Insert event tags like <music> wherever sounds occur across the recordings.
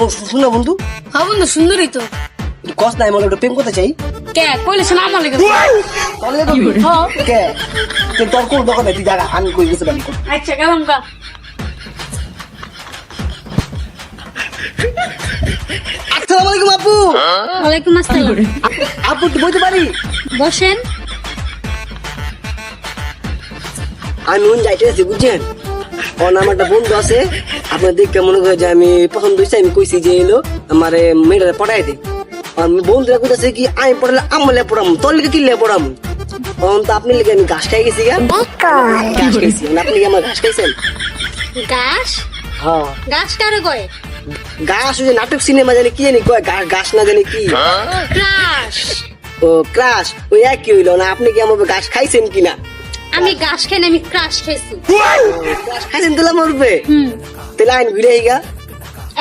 বন্ধু মেয়েরা বন্ধু। বন্ধু হ্যাঁ বন্ধু সুন্দরী তো। কষ্ট নাই মনে প্রেম করতে চাই। কে? কইলে শোনা আমার লেগে করবি? হ্যাঁ কে তুই তোর কোন দোকানে তুই জায়গা আমি কই বুঝতে পারি। আচ্ছা গেলাম গা। আসসালামু আলাইকুম আপু। ওয়ালাইকুম আসসালাম। আপু তুই বলতে পারি? বসেন। আমি নুন যাইতে আছি বুঝছেন? নাম একটা বন্ধু আছে আপনার দেখে মনে করে যে আমি পছন্দ হয়েছে আমি কইছি যে এলো আমার মেয়েটা পড়াই দে। আর বন্ধুরা কইতাছে কি আমি পড়ালে আমলে পড়াম তোর লিখে কিনলে পড়াম? তখন তো আপনি লিখে আমি ঘাস খাই গেছি ঘাস খাইছি মানে আপনি কি আমার ঘাস খাইছেন? গাছ হ্যাঁ। গাছ কারে কয়? গাছ ওই যে নাটক সিনেমা জানি কি জানি কয় গাছ গাছ না জানি কি। ক্রাশ। ও ক্রাশ ওই একই হইল না আপনি কি আমার গাছ খাইছেন কিনা? আমি গাছ না আমি ক্রাশ গাছ খাইছেন দিলাম মরবে? হুম। তাহলে আইন ঘুরে গা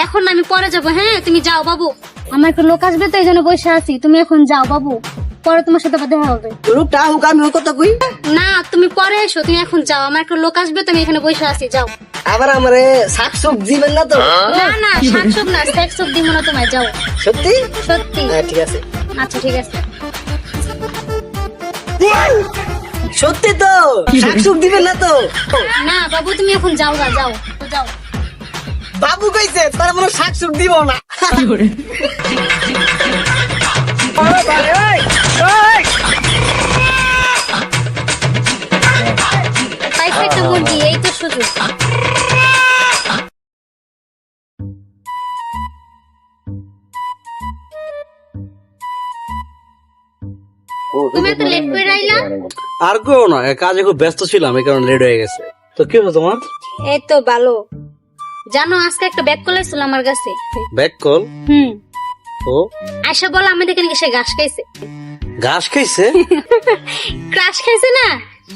এখন আমি পরে যাব। হ্যাঁ তুমি যাও বাবু। আমার একটু লোক আসবে তো এই জন্য বসে আছি। তুমি এখন যাও বাবু। পরে তোমার সাথে আবার দেখা হবে। লোকটা হোক আমি ওই কথা কই? না তুমি পরে এসো তুমি এখন যাও। আমার একটা লোক আসবে তুমি এখানে বসে আছি যাও। আবার আমার শাক সবজি দিবেন না তো? না না শাক সব না শাক সব দিব না তোমায় যাও। সত্যি? সত্যি। হ্যাঁ ঠিক আছে। আচ্ছা ঠিক আছে। সত্যি তো? শাক সব দিবেন না তো? না বাবু তুমি এখন যাও না যাও যাও। বাবু কইছে তার মনে শাক সব দিব না। এই তো সুযোগ। তুমি এত লেট করে আইলা? আর কেউ না কাজে খুব ব্যস্ত ছিলাম এই কারণে লেট হয়ে গেছে। তো কি হলো তোমার? এই তো ভালো। জানো আজকে একটা ব্যাগ কল ছিল আমার কাছে। ব্যাক কল হুম। ও? আয়সা বলো আমাদের এখানে সে ঘাস খাইছে? ঘাস খাইছে? <laughs> ক্রাশ খাইছে না?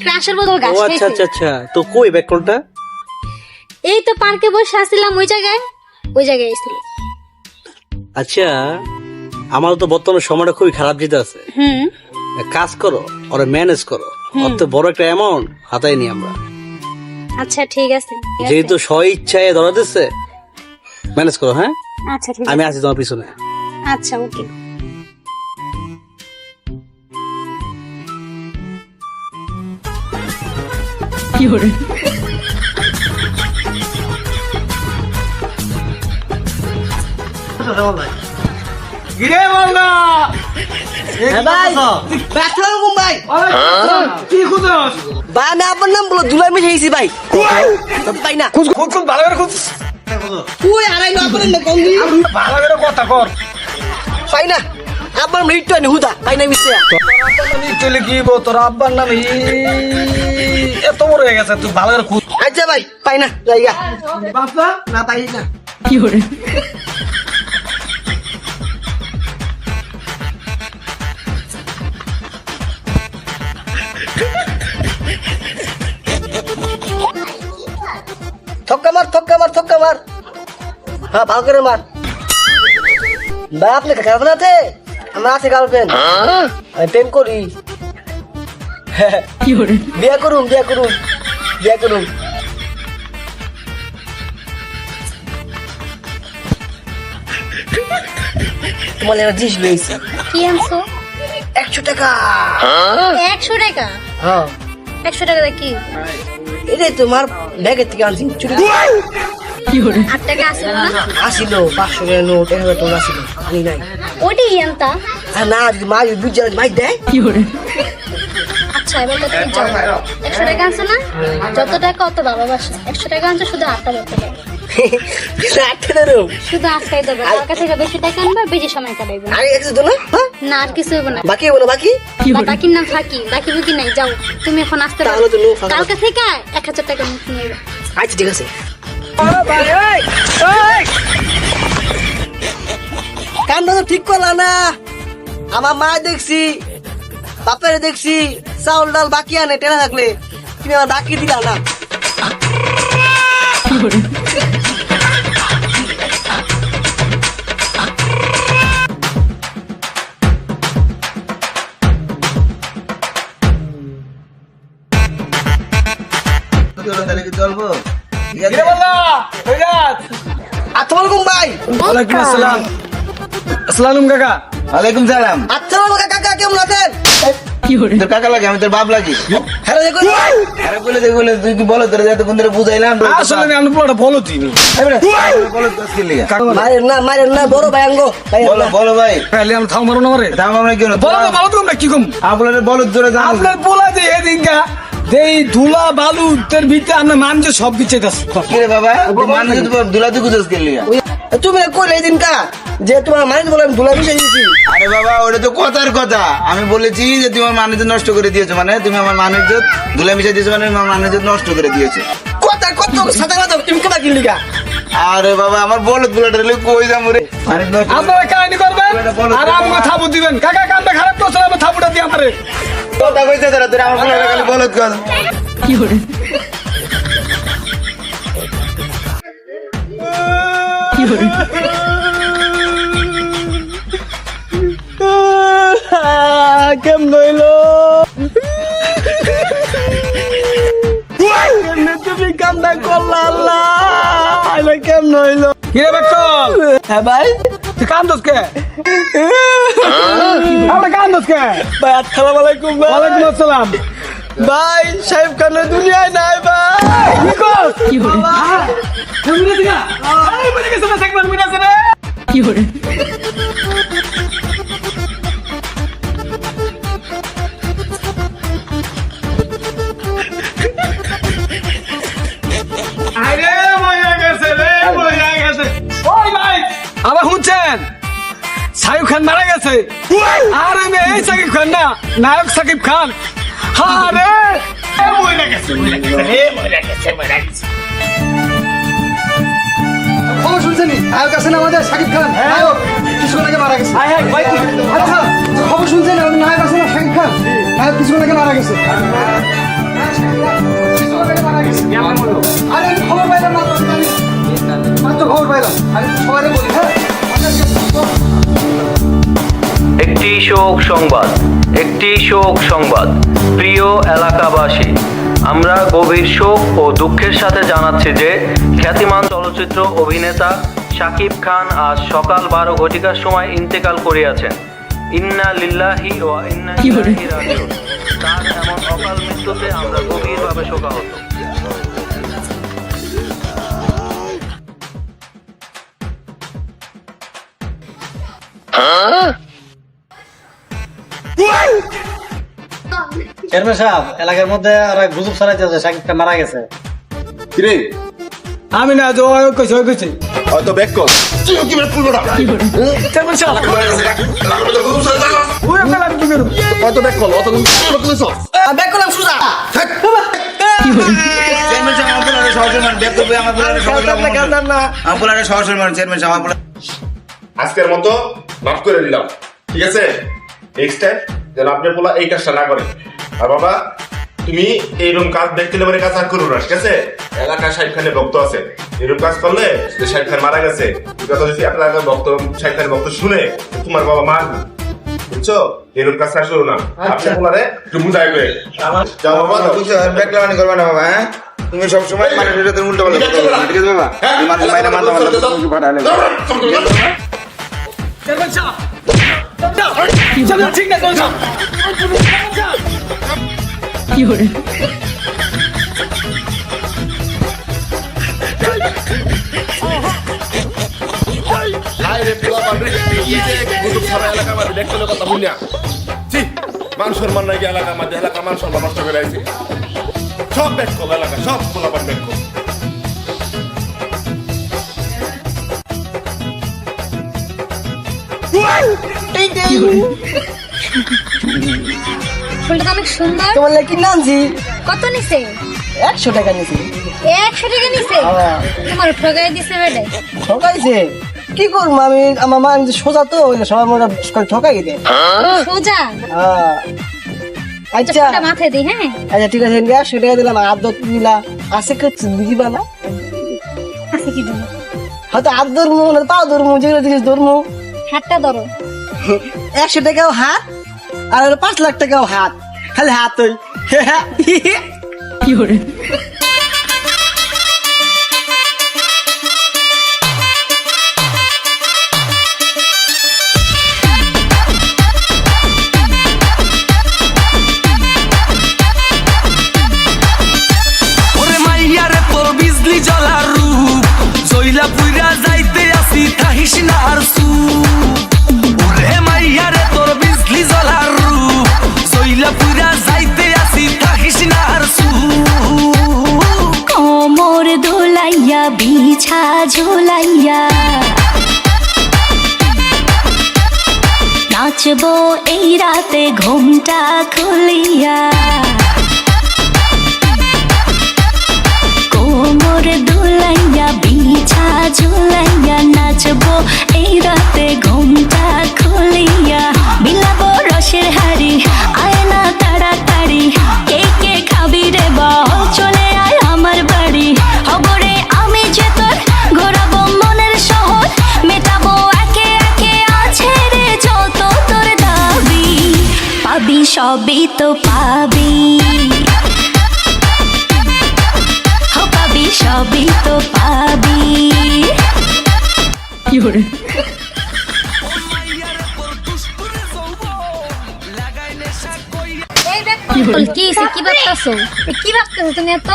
ক্রাশের বদল ঘাস আচ্ছা খাইছে। আচ্ছা আচ্ছা। তো কই ব্যাক কলটা এই তো পার্কে বসে আসছিলাম ওই জায়গায়। ওই জায়গায় এসেছিল। আচ্ছা আমার তো বর্তমানে সময়টা খুবই খারাপ যেতে আছে। হুম। কাজ করো ওরা ম্যানেজ করো। অত বড় একটা অ্যামাউন্ট হাতাই নি আমরা। আচ্ছা ঠিক আছে যেহেতু স্ব ইচ্ছায় ধরা দিচ্ছে ম্যানেজ করো হ্যাঁ? আচ্ছা ঠিক আমি আছি। তোমার পিছনে। আচ্ছা ওকে। গিরে মালদা? হ্যাঁ ভাই ভাই। কি খুঁজছ? ভাই আমি আপনার নাম বলো দুলাই মিশে গেছি ভাই। পাই না। খুঁজ খুঁজ খুঁজ ভালো করে খুঁজ। তুই আড়াই না আপনার না কম ভালো করে কথা কর। পাই না। আপনার মৃত্যু আনি হুদা পাই না মিশে চলে কি গো তোর আব্বার নাম এত বড় হয়ে গেছে তুই ভালো করে খুঁজ। আচ্ছা ভাই পাই না জায়গা বাপা না পাই না। থক্কা মার থক্কা মার থক্কা মার। হ্যাঁ ভালো করে মার। ভাই আপনি গার্লফ্রেন্ড আছে আমার আছে গার্লফ্রেন্ড আমি প্রেম করি। বিয়া করুন বিয়া করুন বিয়া করুন। তোমার এবার জিনিস লইছি কি আনছো? একশো টাকা। একশো টাকা? হ্যাঁ। একশো টাকা কি? এটাই তোমার ব্যাগের থেকে আনছি চুরি আট টাকা আসবে না? আসিল পাঁচশো টাকা নোট এক হাজার টাকা আসিল আনি নাই। আনতা? আর না যদি মা যদি বুঝছে মাই দেয়। আচ্ছা এবার তো তুমি যাও। একশো টাকা আনছো না? যত টাকা অত ভালোবাসা একশো টাকা আনছো শুধু আটটা ধরতে পারবে আটকে শুধু আটটাই দেবে। কার কাছে বেশি টাকা আনবে বেশি সময় কাটাইবে। আরে একশো না? না আর কিছু হইব না। বাকি হব না বাকি? বাকির নাম থাকি বাকি বুকি নাই যাও তুমি এখন আসতে পারো। তাহলে তো নো ফাঁকা। কালকে থেকে এক হাজার টাকা মুখ নিয়ে আচ্ছা ঠিক আছে। তো ঠিক করলা না। আমার মা দেখছি বাপের দেখছি চাউল ডাল বাকি আনে টেনা থাকলে। তুমি আমার বাকি দিলা না। আসসালামু ভাই। ওয়ালাইকুম আসসালাম। আসসালাম কাকা। ওয়ালাইকুম সালাম। আসসালামু কাকা কেমন আছেন? তোর কাকা লাগে আমি তোর বাপ লাগি। হ্যালো বলে দে বলে তুই কি বলো তোর যাতে কোন ধরে বুঝাইলাম আসলে আমি পুরোটা বলো তুই মারেন না মারেন না বড় ভাই আঙ্গো। বলো বলো ভাই। তাহলে আমি থাও মারো না মারে দাম আমরা কেন বলো কি কম আপনার বলো জোরে আপনার বলা যে এদিনকা এই ধুলা বালু তোর ভিতরে আমরা মানছে সব কিছু কি রে বাবা? মানে যদি দুলা তুই গুজস কে লিগা তুমি কই এই দিন কা যে তোমার মারেন বলে আমি ধুলা মিশাই দিয়েছি। আরে বাবা ওটা তো কথার কথা। আমি বলেছি যে তুমি আমার মানুষ নষ্ট করে দিয়েছ মানে তুমি আমার মানুষ ধুলা মিশাই দিয়েছ মানে আমার মানুষ নষ্ট করে দিয়েছ। কথা কত সাথে কথা তুমি কেমন কিনলি কা আরে বাবা আমার বলত বুলাটা রে কই যাম রে? আরে আপনারা কাহিনী করবেন? আর আমাকে থাবু দিবেন কাকা কামটা খারাপ করছে আমি থাবুটা দিয়ে আমারে কথা কইছে তোরা তোরা আমার বুলাটা খালি বলত কর কেমন হইল? কেমনে তুমি কামটা করলা আল্লাহ? আইলো কেমন হইল? কি রে বেকল হ্যাঁ ভাই? তুই কাম দোস কে? আমরা কাম দোস কে? ভাই আসসালামু আলাইকুম ভাই। ওয়ালাইকুম আসসালাম। ভাই সাহেব খানের দুনিয়ায় নাই ভাই। কি কর কি হরে তুমি দিগা এই বলে গেছে না সেকবার মিনা আছে রে। খান মারা গেছে। আরে মে এই সাকিব খান না নায়ক সাকিব খান। আরে! খবর শুনছেন নায়ক আছেন আমাদের খান। নায়ক কিছুক্ষণ আগে মারা গেছে। আচ্ছা খবর শুনছেন আমাদের নায়ক আছেন না খান? নায়ক কিছুক্ষণ আগে মারা গেছে। মারা গেছে। আরে আমি খবর পাইলাম মাত্র খবর পাইলাম। আমি সবাই বলি হ্যাঁ? একটি শোক সংবাদ একটি শোক সংবাদ। প্রিয় এলাকাবাসী আমরা গভীর শোক ও দুঃখের সাথে জানাচ্ছি যে খ্যাতিমান চলচ্চিত্র অভিনেতা শাকিব খান আজ সকাল বারো ঘটিকার সময় ইন্তেকাল করিয়াছেন। ইন্না লিল্লাহি ও ইন্না ইলাইহি রাজিউন। তার এমন অকাল মৃত্যুতে আমরা গভীরভাবে শোকাহত। চেয়ারম্যান সাহেব এলাকার মধ্যে আর এক গুজব ছড়াইতেছে সাকিব খান মারা গেছে। কিরে? আমি না যে ওই কইছে ওই কইছে। হয়তো ব্যাক কর। চেয়ারম্যান সাহেব ওই কি করুন হয়তো ব্যাক কর অত ব্যাক করলাম সুজা। চেয়ারম্যান সাহেব আমার সহজে মান ব্যাক করবে আমার বুলাটা সহজে মান কান্দার না আমার বুলাটা সহজে মান চেয়ারম্যান সাহেব আমার আজকের মতো মাফ করে দিলাম। ঠিক আছে? নেক্সট টাইম যেন আপনি বলা এই কাজটা না করে আর বাবা তুমি এইরকম কাজ দেখতে পারে কাজ আর করো না ঠিক আছে এলাকায় শাহিদ খানের ভক্ত আছে এরকম কাজ করলে যে শাহিদ খান মারা গেছে কথা যদি আপনার ভক্ত শাহিদ খানের ভক্ত শুনে তোমার বাবা মারবে বুঝছ এরকম কাজ করো না আপনি বলারে একটু বুঝাই করে যাও বাবা। বুঝছ ব্যাক করবে না বাবা হ্যাঁ তুমি সব সময় মানুষের সাথে উল্টো পাল্টা ঠিক আছে বাবা হ্যাঁ? তুমি মানুষ মাইনা মানতে পারলে তুমি পাঠালে সাহেব ঠিক না চেয়ারম্যান সাহেব হাই রে পোলা পান্ডে এই যে গুজব ছড়া এলাকা আমাদের দেখতে কথা বুঝলা জি মান নাই এলাকা আমাদের এলাকা মান সম্মান নষ্ট করে আছে সব কল এলাকা সব পোলা পান ব্যাক কল ফুলটা অনেক সুন্দর। তোমার নামছি কত নিছে? একশো টাকা নিছি। একশো টাকা নিছে? তোমার ঠগাই দিছে ঠকাইছে কি করব আমি? আমার মা সোজা তো মনে করে ঠকাই দেয়। সোজা? হ্যাঁ। আচ্ছা ফুলটা মাথায় দিই হ্যাঁ। আচ্ছা ঠিক আছে একশো টাকা দিলাম আদত নিলা। আছে কিছু বুঝিবা না? আছে কি হয়তো হাত ধরবো না পাও ধরবো যেগুলো জিনিস ধরবো হাতটা ধরো। একশো টাকাও হাত আর পাঁচ লাখ টাকাও হাত। খালি হাত ওই। ঝুলাইয়া নাচবো এই রাতে ঘুমটা খুলিয়া। কোমর দুলাইয়া, বিছা ঝুলাইয়া নাচবো এই রাতে ঘুমটা খুলিয়া। বিলাবো রসের হাড়ি, আয়না তাড়াতাড়ি। সবই তো পাবি। হো পাবি সবই তো পাবি। কি হইছে? কি ভাবতেছো? কি ভাবতেছো তুমি এত?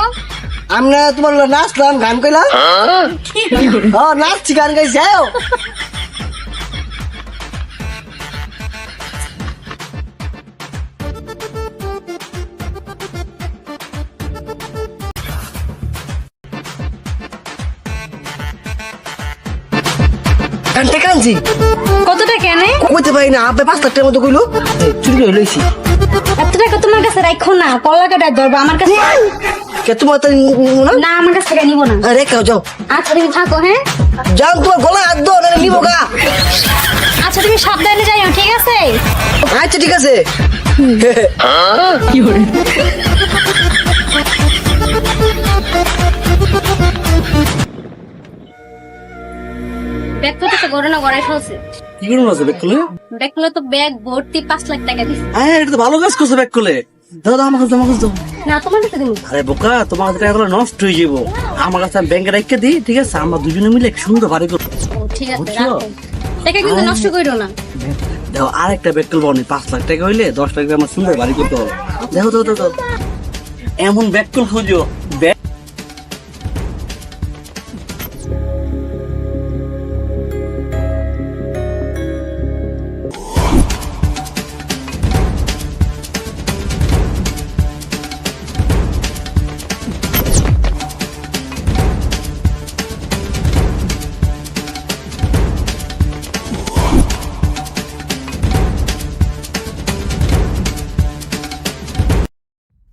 আমরা তোমার নাচলাম গান কইলাম। হ্যাঁ নাচছি গান গাইছি আয়ো কতটা কেন? কইতে পারি না আপনি পাঁচ লাখ টাকার মতো কইলো। চুরি করে লইছি। এত টাকা তোমার কাছে রাখো না কলা কাটায় ধরবো আমার কাছে কে তোমার তো নিবো না? না আমার কাছ থেকে নিবো না। রেখে যাও। আচ্ছা তুমি থাকো হ্যাঁ? যাও তোমার গলা হাত দাও নাহলে নিবো গা। আচ্ছা তুমি সাবধানে যাইও ঠিক আছে? আচ্ছা ঠিক আছে। <laughs> ব্যাগ তো তো গড়াই ফেলছে। কি আছে ব্যাগ খুলে? ব্যাগগুলো তো ব্যাগ ভর্তি পাঁচ লাখ টাকা দিছে। হ্যাঁ এটা তো ভালো কাজ করছ ব্যাগ খুলে। দাও দাও আমার কাছে আমার কাছে দাও। না তোমার কাছে দিবো। আরে বোকা তোমার কাছে টাকাগুলো নষ্ট হয়ে যাব। আমার কাছে ব্যাংকে রেখে দিই ঠিক আছে? আমরা দুজনে মিলে এক সুন্দর বাড়ি করব। ঠিক আছে রাখো। টাকা কিন্তু নষ্ট করো না। দেখো আর একটা ব্যাগ খুলবো নি পাঁচ লাখ টাকা হইলে দশ লাখ টাকা আমার সুন্দর বাড়ি করতে হবে দেখো দেখো দেখো। এমন ব্যাগ খুল খুঁজো।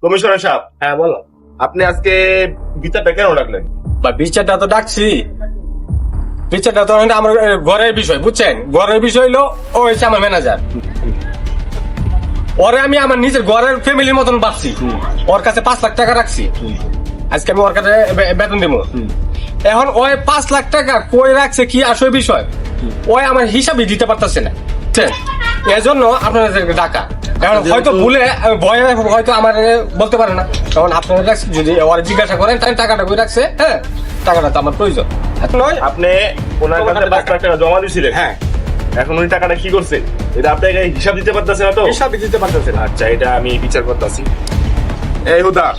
কমিশনার সাহেব হ্যাঁ বলো। আপনি আজকে বিচারটা কেন ডাকলেন? বা বিচারটা তো ডাকছি। বিচারটা তো আমার ঘরের বিষয়, বুঝছেন? ঘরের বিষয় হলো ও হচ্ছে আমার ম্যানেজার ওরে আমি আমার নিজের ঘরের ফ্যামিলির মতন বাঁচছি ওর কাছে পাঁচ লাখ টাকা রাখছি। আজকে আমি ওর কাছে বেতন দেবো। এখন ওই পাঁচ লাখ টাকা কই রাখছে কি আসল বিষয়? ওই আমার হিসাবই দিতে পারতেছে না? এজন্য আপনাদের ডাকা। এখন হয়তো ভুলে ভয়ে হয়তো আমার বলতে পারে না। আপনারা রাখছে- যদি ওরা জিজ্ঞাসা করেন তাহলে টাকাটা কই রাখছে? হ্যাঁ টাকাটা তো আমার প্রয়োজন। নয় আপনি ওনার কাছে পাঁচ লাখ টাকা জমা দিয়েছিলেন হ্যাঁ। এখন উনি টাকাটা কি করছে? এটা আপনাকে হিসাব দিতে পারতেছে না তো? হিসাবই দিতে পারতেছে না। আচ্ছা এটা আমি বিচার করতেছি। এই হুদা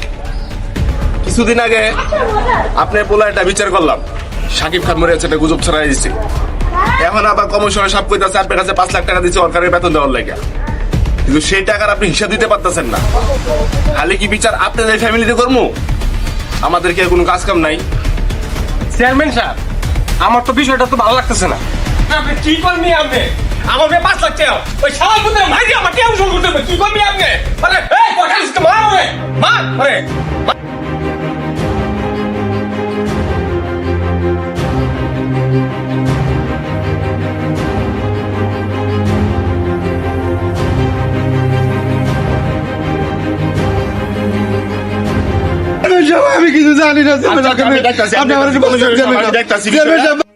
কিছুদিন আগে আপনার পোলা এটা বিচার করলাম। সাকিব খান মরে একটা গুজব ছড়াই দিচ্ছে এখন আবার কমিশনের সাপ কইতাছে আপনার কাছে পাঁচ লাখ টাকা দিচ্ছে সরকারের বেতন দেওয়ার লাগে। কিন্তু সেই টাকার আপনি হিসাব দিতে পারতেছেন না। খালি কি বিচার আপনাদের ফ্যামিলিতে করব আমাদের কি আর কোনো কাজ কাম নাই। চেয়ারম্যান সাহেব আমার তো বিষয়টা তো ভালো লাগতেছে না। আপনি কি করবি আপনি? আমার মেয়ে পাঁচ লাখ টাকা ওই সালার পুত্রে মারি আমার কে উসুল করতে হবে। কি করবি আপনি? আরে এই মার ওরে। মার আরে। কিছু জানি না আচ্ছা, আমি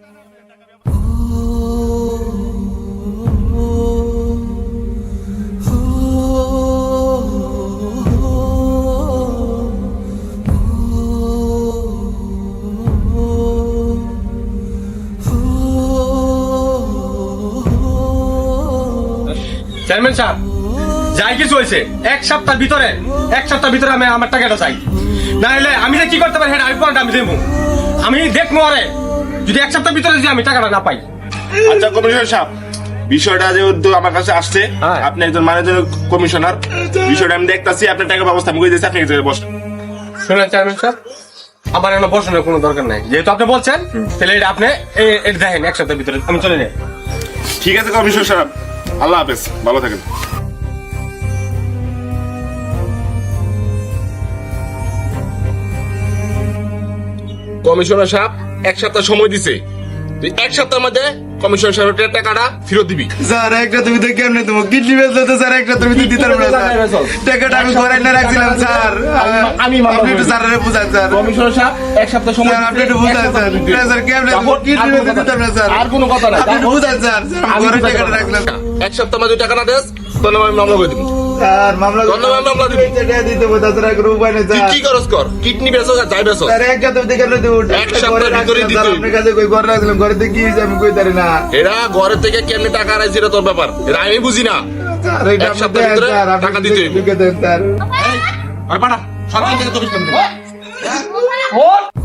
যাই কিছু হয়েছে? এক সপ্তাহ ভিতরে এক সপ্তাহ ভিতরে আমি আমার টাকাটা চাই। না হলে আমি যে কি করতে পারি সেটা আমি পরে আমি দেবো। আমি দেখব আরে যদি এক সপ্তাহ ভিতরে যদি আমি টাকাটা না পাই। আচ্ছা কমিশনার সাহেব বিষয়টা যেহেতু আমার কাছে আসছে হ্যাঁ। আপনি একজন ম্যানেজার কমিশনার। বিষয়টা আমি দেখতাছি আপনার টাকা ব্যবস্থা আমি করে দিয়েছি আপনি বসেন। শুনেন চেয়ারম্যান সাহেব আমার এখানে বসানোর কোনো দরকার নাই। যেহেতু আপনি বলছেন তাহলে এটা আপনি দেখেন এক সপ্তাহের ভিতরে। আমি চলে যাই। ঠিক আছে কমিশনার সাহেব আল্লাহ হাফেজ ভালো থাকেন। কমিশনার সাহেব এক সপ্তাহ সময় দিছে। তুই এক সপ্তাহের মধ্যে কমিশনার সাহেবের টাকাটা ফেরত দিবি। স্যার একটা তুমি তো কেমনে তোমার কিডনি বেচলে তো স্যার একটা তুমি তো দিতে পারবে না স্যার। টাকাটা আমি ঘরে এনে রাখছিলাম স্যার। আমি আপনি একটু স্যারের বুঝান স্যার। কমিশনার সাহেব এক সপ্তাহ সময় স্যার আপনি একটু বুঝান স্যার। না, স্যার কেমনে কিডনি বেচে দিতাম না স্যার। আর কোনো কথা নাই। আপনি বুঝান স্যার। স্যার, আমি ঘরে টাকাটা রাখলাম এক সপ্তাহ মধ্যে টাকা না দেস তাহলে আমি মামলা করে দিবি। স্যার মামলা ধন্যবাদ, মামলা দিবি। টাকা দিতে বলতে স্যার কোনো উপায় নেই স্যার। কি করস কর? কিডনি বেচো আর যাই বেচো স্যার একটা তুমি দেখে দেবো এক সপ্তাহের ভিতরেই দিতে আপনার কাছে কই ঘরে রাখলাম ঘরে থেকে কি আমি কই তারি না। এরা ঘরের থেকে কেমনি টাকা আনাইছে এটা তোর ব্যাপার? আমি বুঝি না। এক ভিতরে টাকা দিতে। স্যার। সরকার থেকে ভাই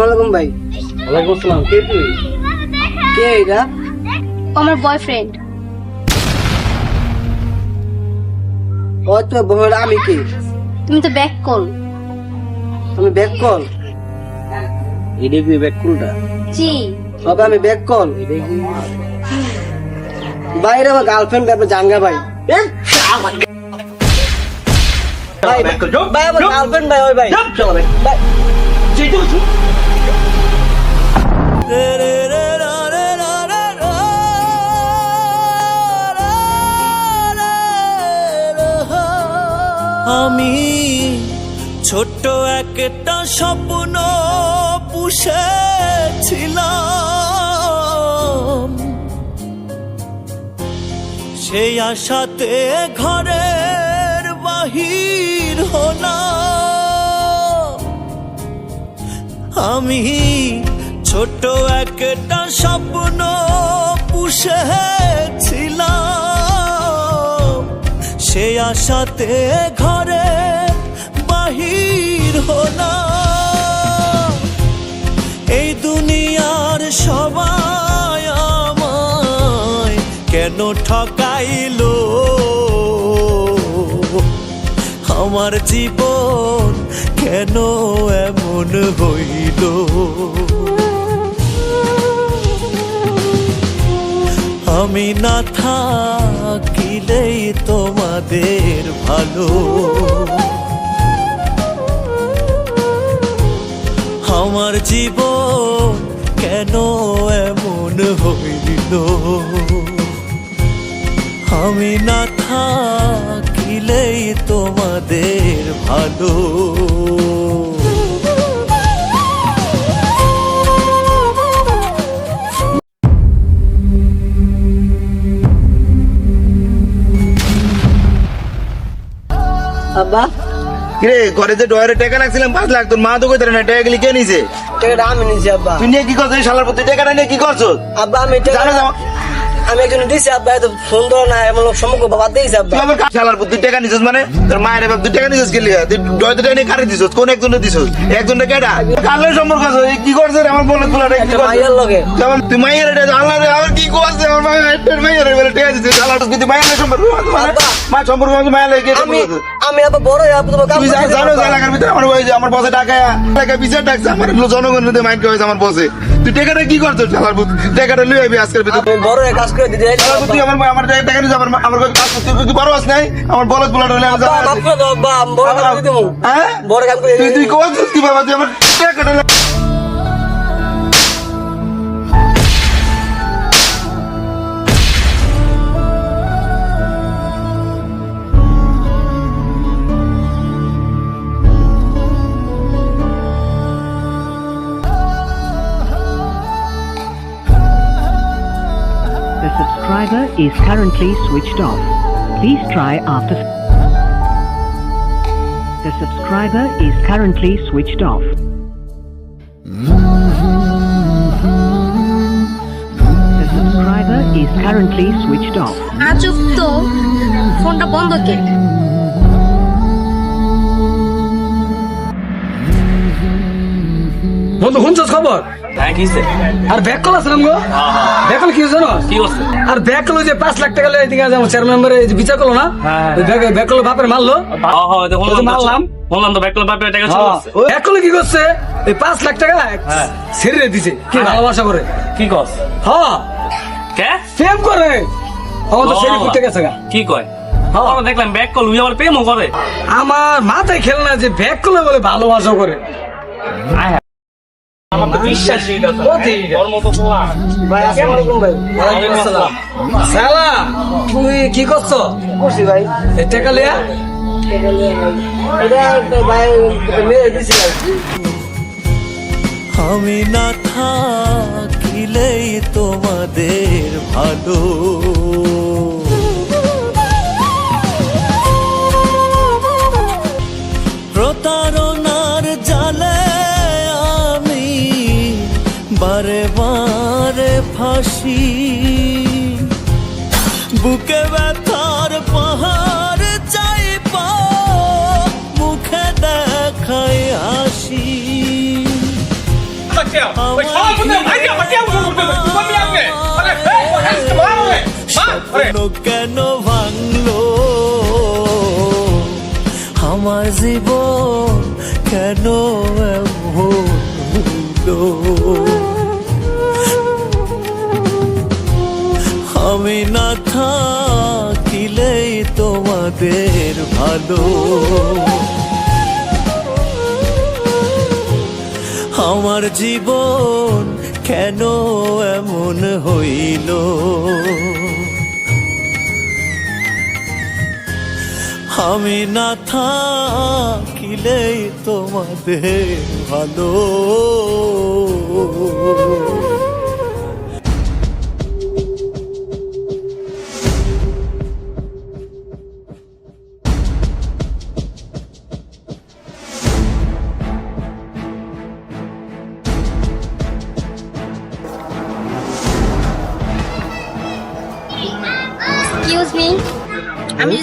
আসসালামু আলাইকুম ভাই। ওয়ালাইকুম আসসালাম। কে তুই? কে এটা? আমার বয়ফ্রেন্ড ও তো বহরা আমি কে? তুমি তো ব্যাক কল আমি ব্যাক কল এটা কি ব্যাক কলটা জি। হবে আমি ব্যাক কল বাইরে আমার গার্লফ্রেন্ড ব্যাপার জাঙ্গা ভাই। ভাই ভাই আমার গার্লফ্রেন্ড ভাই ওই ভাই। ভাই। আমি ছোট্ট একটা স্বপ্ন পুষেছিলাম। সেই আশাতে ঘরের বাহির হলাম। আমি ছোট্ট একটা স্বপ্ন পুষেছিলাম। সে আশাতে ঘরে বাহির হলাম এই দুনিয়ার সবাই আমায় কেন ঠকাইলো? আমার জীবন কেন এমন হইল? আমি না থাকিলেই তোমাদের ভালো। আমার জীবন কেন এমন হইল? আমি না থাকিলেই তোমাদের ভালো। আব্বা কিরে ঘরে যে ডয়ারে টাকা রাখছিলাম পাঁচ লাখ তোর মা তো কই তারে না টাকা গুলি কে নিছে? টাকাটা আমি নিয়েছি আব্বা। তুই নিয়ে কি করছিস? এই শালার প্রতি টাকাটা নিয়ে কি করছিস? আব্বা আমি টাকা জানো জানো আমি একজন দিছি আব্বা এত ফোন ধরো না এমন লোক সম্মুখ বাবা দিয়েছি আব্বা। তুই আমার শালার প্রতি টাকা নিছিস মানে? তোর মায়ের বাপ তুই টাকা নিছিস কে লিয়া? তুই ডয়ারে টাকা নিয়ে কারে দিছিস? কোন একজনে দিছিস? একজনটা কেডা? কালো সম্পর্ক আছে এই কি করছিস রে? আমার বলে গুলা কি একটা করছিস মাইয়ার লগে। যেমন তুই মাইয়ের এটা আল্লাহ রে আমার কি করছিস আমার মায়ের মাইয়ের বলে টাকা দিছিস শালার তুই মায়ের সম্পর্ক মানে? মা সম্পর্ক মায়ের লাগে আমি আমি আবার বড় তুমি জানো। এলাকার ভিতরে আমার বসে টাকায় টাকা বিচার ডাকছে আমার জনগণ মধ্যে মাইন্ড হয়েছে আমার বসে তুই টাকাটা কি করছ শালার বুদ্ধি? টাকাটা লুই আইবি আজকের ভিতরে। বড় কাজ করে দিতে তুই আমার আমার টাকা নিয়ে আমার আমার কাজ করতে তুই বড় আস নাই। আমার বলত বুলাট হলে আমি বড় কাজ করে দেবো। হ্যাঁ? বড় কাজ করে তুই তুই করছিস কি বাবা? তুই আমার টাকাটা is currently switched off. Please try after. The The subscriber is currently switched off. The subscriber is currently switched off. আজব তো ফোনটা বন্ধ কে বন্ধু শুনছস খবর হ্যাঁ কিসে আর ব্যাক কল আছে নামগো ব্যাক কল কি জানো? কি আর ব্যাক কল যে পাঁচ লাখ টাকা লয়ে যাব চেয়ারম্যান মেম্বারে বিচার করল না হ্যাঁ, ব্যাক কল বাপের মারলো। মারলাম। বললাম তো টাকা ব্যাক কল কি করছে? এই পাঁচ লাখ টাকা ছেড়ে দিছে। কি ভালোবাসা করে। কি কস? হ্যাঁ। কে? প্রেম করে। ছেড়ে করতে গেছে গা। কি কয়? আমরা দেখলাম ব্যাক কল উই আবার প্রেমও করে। আমার মাথায় খেল না যে ব্যাক করলে বলে ভালোবাসা করে। তুই কি করছ? টাকা লিয়া। ভাই। আমি না থাকিলেই তোমাদের ভালো। ফাঁসি বুকে ব্যথার পাহাড় চাই মুখে দেখাই হাসি। কেন ভাঙলো? আমার জীবন কেন এমন তোমাদের ভালো। আমার জীবন কেন এমন হইল? আমি না থাকিলেই তোমাদের ভালো।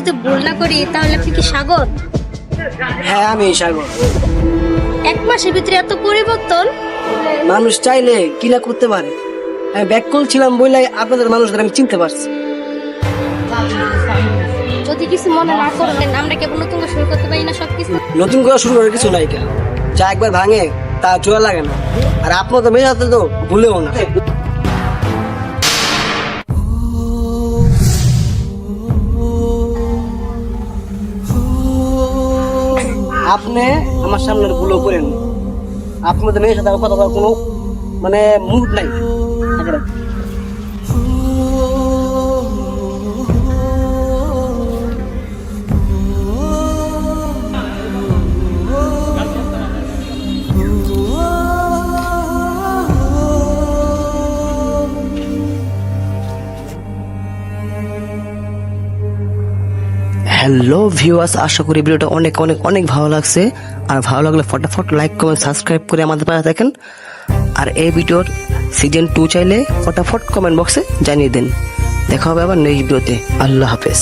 যদি ভুল না করি তাহলে আপনি কি স্বাগত হ্যাঁ আমি সাগর। এক মাসের ভিতরে এত পরিবর্তন? মানুষ চাইলে কি না করতে পারে। আমি ব্যাক ছিলাম বলে আপনাদের মানুষদের আমি চিনতে পারছি। যদি কিছু মনে না করতেন আমরা কেবল নতুন করে শুরু করতে পারি না সবকিছু? নতুন করে শুরু করার কিছু নাই যা একবার ভাঙে তা জোয়া লাগে না। আর আপনার তো মেয়ে হাতে তো ভুলেও না। আপনি আমার সামনে ভুলও করেন। আপনাদের মেয়ের সাথে কথা বলার কোনো মানে মুড নাই। হ্যালো ভিউয়ার্স আশা করি ভিডিওটা অনেক অনেক অনেক ভালো লাগছে। আর ভালো লাগলে ফটাফট লাইক কমেন্ট সাবস্ক্রাইব করে আমাদের পাশে থাকেন। আর এই ভিডিওর সিজন টু চাইলে ফটাফট কমেন্ট বক্সে জানিয়ে দিন। দেখা হবে আবার নেক্সট ভিডিওতে আল্লাহ হাফেজ।